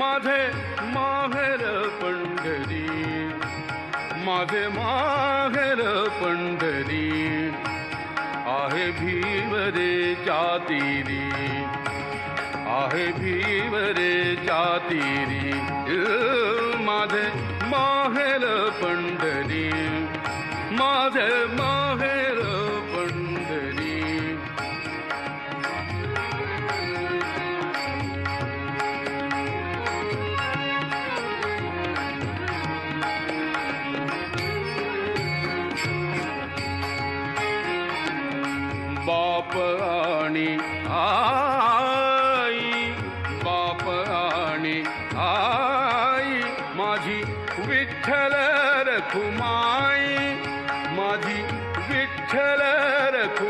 माझे माहेर पंढरी माझे माहेर पंढरी आहे भीवरे जातीरी आहे भीवरे जातीरी अ, माझे माहेर पंढरी माझे माहेर बा आ आई माझी विठ्ठल रखुमाई माझी विठ्ठल रखु